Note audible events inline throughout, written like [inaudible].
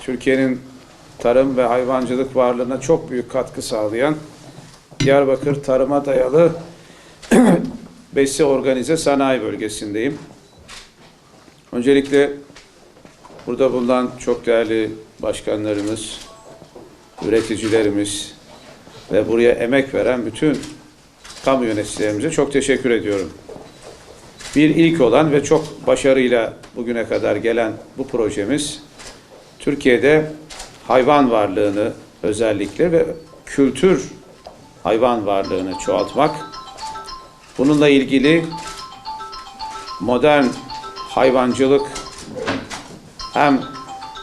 Türkiye'nin tarım ve hayvancılık varlığına çok büyük katkı sağlayan Diyarbakır tarıma dayalı [clears throat] Besi Organize Sanayi Bölgesi'ndeyim. Öncelikle burada bulunan çok değerli başkanlarımız, üreticilerimiz ve buraya emek veren bütün kamu yöneticilerimize çok teşekkür ediyorum. Bir ilk olan ve çok başarıyla bugüne kadar gelen bu projemiz Türkiye'de hayvan varlığını özellikle ve kültür hayvan varlığını çoğaltmak. Bununla ilgili modern hayvancılık hem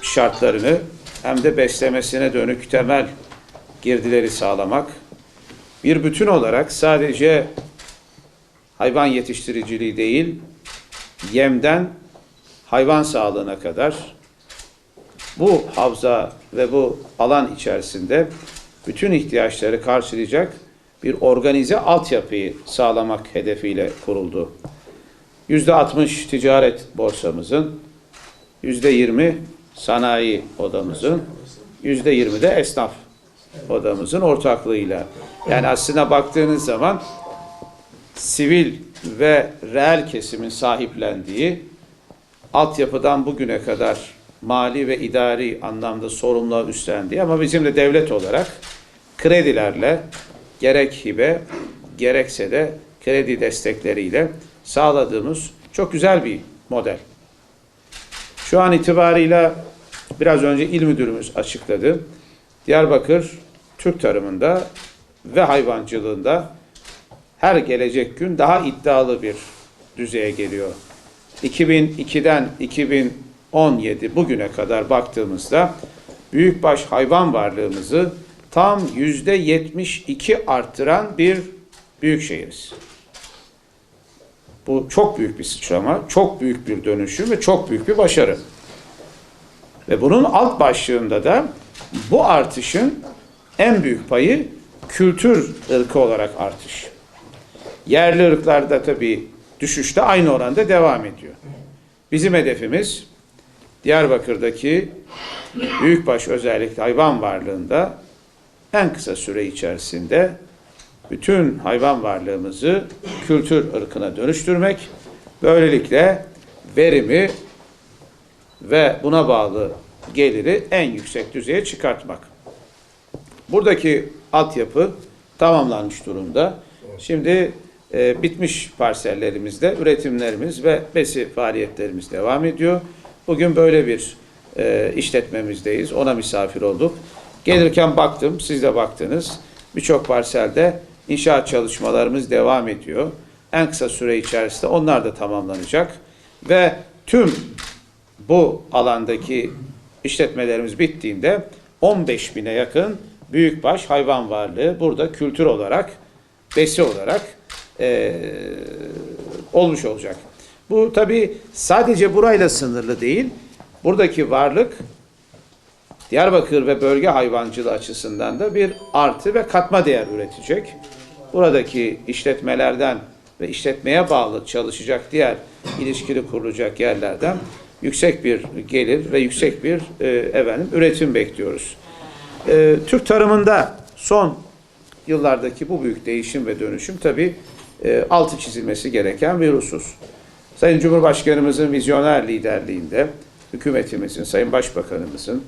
şartlarını hem de beslemesine dönük temel girdileri sağlamak. Bir bütün olarak sadece hayvan yetiştiriciliği değil, yemden hayvan sağlığına kadar bu havza ve bu alan içerisinde bütün ihtiyaçları karşılayacak bir organize altyapıyı sağlamak hedefiyle kuruldu. Yüzde 60 ticaret borsamızın, yüzde 20 sanayi odamızın, yüzde 20 de esnaf odamızın ortaklığıyla. Yani aslına baktığınız zaman sivil ve reel kesimin sahiplendiği altyapıdan bugüne kadar mali ve idari anlamda sorumluluğa üstlendiği ama bizim de devlet olarak kredilerle gerek hibe gerekse de kredi destekleriyle sağladığımız çok güzel bir model. Şu an itibarıyla biraz önce il müdürümüz açıkladı. Diyarbakır Türk tarımında ve hayvancılığında her gelecek gün daha iddialı bir düzeye geliyor. 2002'den 2017 bugüne kadar baktığımızda büyükbaş hayvan varlığımızı tam yüzde 72 arttıran bir büyük şehiriz. Bu çok büyük bir sıçrama, çok büyük bir dönüşüm ve çok büyük bir başarı. Ve bunun alt başlığında da bu artışın en büyük payı kültür ırkı olarak artış. Yerli ırklarda tabii düşüşte aynı oranda devam ediyor. Bizim hedefimiz Diyarbakır'daki büyükbaş özellikle hayvan varlığında en kısa süre içerisinde bütün hayvan varlığımızı kültür ırkına dönüştürmek, böylelikle verimi ve buna bağlı geliri en yüksek düzeye çıkartmak. Buradaki altyapı tamamlanmış durumda. Şimdi e, bitmiş parsellerimizde üretimlerimiz ve besi faaliyetlerimiz devam ediyor. Bugün böyle bir e, işletmemizdeyiz. Ona misafir olduk. Gelirken baktım, siz de baktınız. Birçok parselde inşaat çalışmalarımız devam ediyor. En kısa süre içerisinde onlar da tamamlanacak. Ve tüm bu alandaki işletmelerimiz bittiğinde 15 bine yakın büyükbaş hayvan varlığı burada kültür olarak, besi olarak eee, olmuş olacak. Bu tabi sadece burayla sınırlı değil. Buradaki varlık Diyarbakır ve bölge hayvancılığı açısından da bir artı ve katma değer üretecek. Buradaki işletmelerden ve işletmeye bağlı çalışacak diğer ilişkili kurulacak yerlerden yüksek bir gelir ve yüksek bir e, efendim üretim bekliyoruz. E, Türk tarımında son yıllardaki bu büyük değişim ve dönüşüm tabii e, altı çizilmesi gereken bir husus. Sayın Cumhurbaşkanımızın vizyoner liderliğinde, hükümetimizin, Sayın Başbakanımızın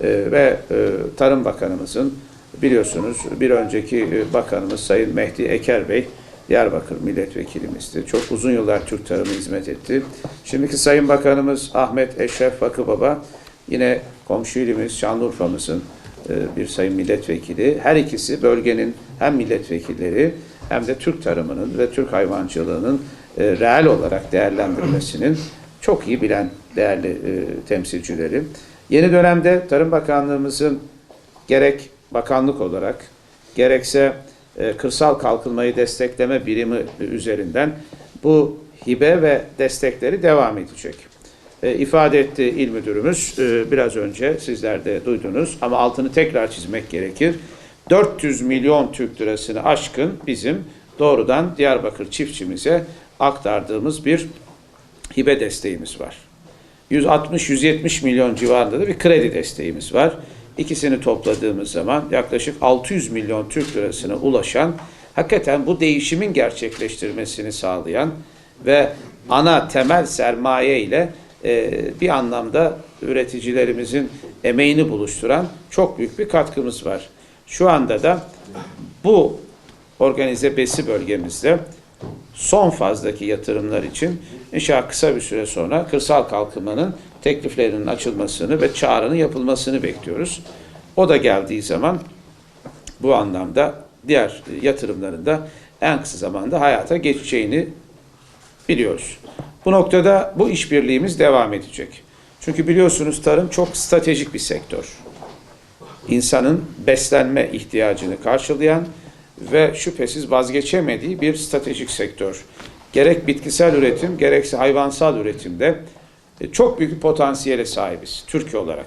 ve e, Tarım Bakanımızın biliyorsunuz bir önceki e, bakanımız Sayın Mehdi Eker Bey Diyarbakır milletvekilimizdi. Çok uzun yıllar Türk tarımı hizmet etti. Şimdiki Sayın Bakanımız Ahmet Eşref Bakıbaba yine komşu ilimiz Şanlıurfa'mızın e, bir sayın milletvekili. Her ikisi bölgenin hem milletvekilleri hem de Türk tarımının ve Türk hayvancılığının reel olarak değerlendirmesinin çok iyi bilen değerli temsilcileri. Yeni dönemde Tarım Bakanlığımızın gerek bakanlık olarak gerekse e, kırsal kalkınmayı destekleme birimi üzerinden bu hibe ve destekleri devam edecek. E, ifade etti il müdürümüz e, biraz önce sizler de duydunuz ama altını tekrar çizmek gerekir. 400 milyon Türk lirasını aşkın bizim doğrudan Diyarbakır çiftçimize aktardığımız bir hibe desteğimiz var. 160-170 milyon civarında da bir kredi desteğimiz var. İkisini topladığımız zaman yaklaşık 600 milyon Türk lirasına ulaşan, hakikaten bu değişimin gerçekleştirmesini sağlayan ve ana temel sermaye ile e, bir anlamda üreticilerimizin emeğini buluşturan çok büyük bir katkımız var. Şu anda da bu organize besi bölgemizde son fazdaki yatırımlar için inşallah kısa bir süre sonra kırsal kalkınmanın tekliflerinin açılmasını ve çağrının yapılmasını bekliyoruz. O da geldiği zaman bu anlamda diğer yatırımların da en kısa zamanda hayata geçeceğini biliyoruz. Bu noktada bu işbirliğimiz devam edecek. Çünkü biliyorsunuz tarım çok stratejik bir sektör. İnsanın beslenme ihtiyacını karşılayan ve şüphesiz vazgeçemediği bir stratejik sektör. Gerek bitkisel üretim gerekse hayvansal üretimde e, çok büyük bir potansiyele sahibiz Türkiye olarak.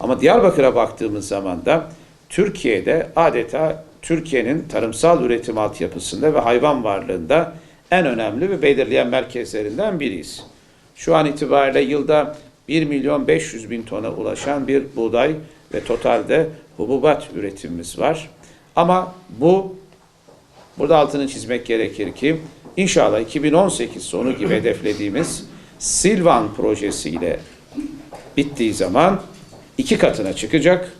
Ama Diyarbakır'a baktığımız zaman da Türkiye'de adeta Türkiye'nin tarımsal üretim altyapısında ve hayvan varlığında en önemli ve belirleyen merkezlerinden biriyiz. Şu an itibariyle yılda 1 milyon 500 bin tona ulaşan bir buğday ve totalde hububat üretimimiz var. Ama bu burada altını çizmek gerekir ki inşallah 2018 sonu gibi hedeflediğimiz Silvan projesiyle bittiği zaman iki katına çıkacak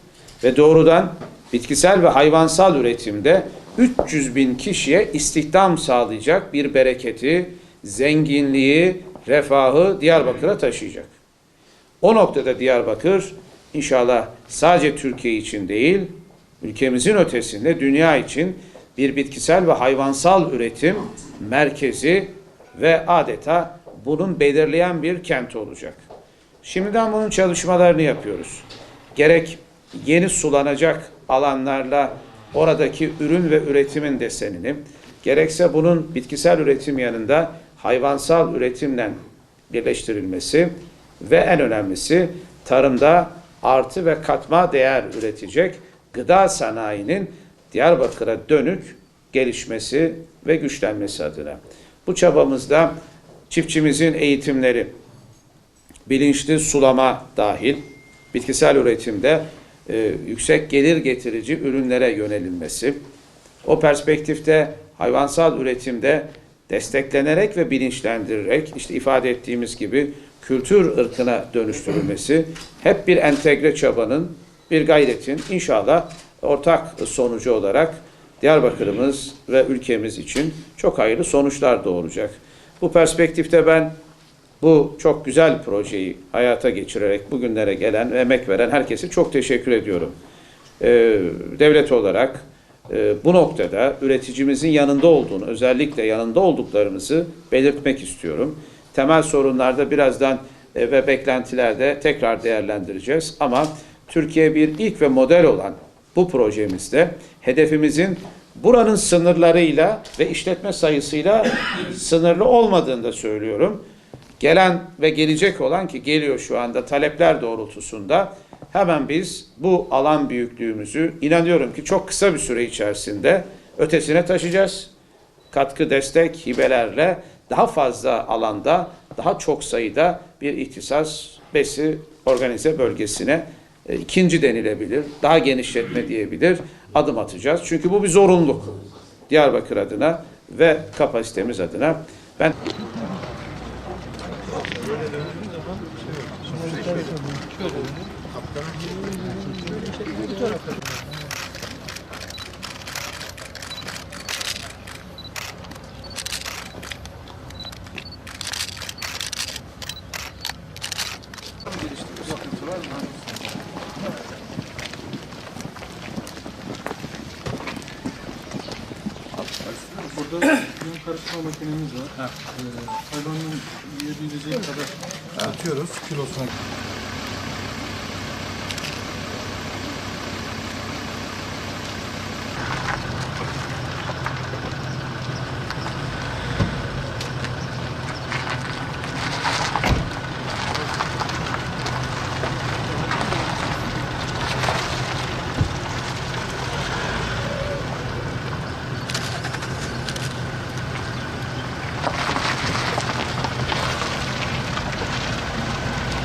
ve doğrudan bitkisel ve hayvansal üretimde 300 bin kişiye istihdam sağlayacak bir bereketi, zenginliği, refahı Diyarbakır'a taşıyacak. O noktada Diyarbakır inşallah sadece Türkiye için değil, ülkemizin ötesinde dünya için bir bitkisel ve hayvansal üretim merkezi ve adeta bunun belirleyen bir kent olacak. Şimdiden bunun çalışmalarını yapıyoruz. Gerek yeni sulanacak alanlarla oradaki ürün ve üretimin desenini, gerekse bunun bitkisel üretim yanında hayvansal üretimle birleştirilmesi ve en önemlisi tarımda artı ve katma değer üretecek gıda sanayinin Diyarbakır'a dönük gelişmesi ve güçlenmesi adına. Bu çabamızda çiftçimizin eğitimleri, bilinçli sulama dahil, bitkisel üretimde e, yüksek gelir getirici ürünlere yönelilmesi, o perspektifte hayvansal üretimde desteklenerek ve bilinçlendirerek işte ifade ettiğimiz gibi kültür ırkına dönüştürülmesi hep bir entegre çabanın, bir gayretin inşallah ortak sonucu olarak Diyarbakır'ımız ve ülkemiz için çok hayırlı sonuçlar doğuracak. Bu perspektifte ben bu çok güzel projeyi hayata geçirerek bugünlere gelen ve emek veren herkese çok teşekkür ediyorum. Ee, devlet olarak e, bu noktada üreticimizin yanında olduğunu, özellikle yanında olduklarımızı belirtmek istiyorum. Temel sorunlarda birazdan e, ve beklentilerde tekrar değerlendireceğiz. Ama Türkiye bir ilk ve model olan bu projemizde hedefimizin buranın sınırlarıyla ve işletme sayısıyla [coughs] sınırlı olmadığını da söylüyorum. Gelen ve gelecek olan ki geliyor şu anda talepler doğrultusunda hemen biz bu alan büyüklüğümüzü inanıyorum ki çok kısa bir süre içerisinde ötesine taşıyacağız. Katkı, destek, hibelerle daha fazla alanda, daha çok sayıda bir ihtisas besi organize bölgesine ikinci denilebilir, daha genişletme diyebilir, adım atacağız. Çünkü bu bir zorunluluk. Diyarbakır adına ve kapasitemiz adına. Ben Burada yün karıştırma makinemiz var. Ee, hayvanın yiyebileceği kadar Atıyoruz kilosuna.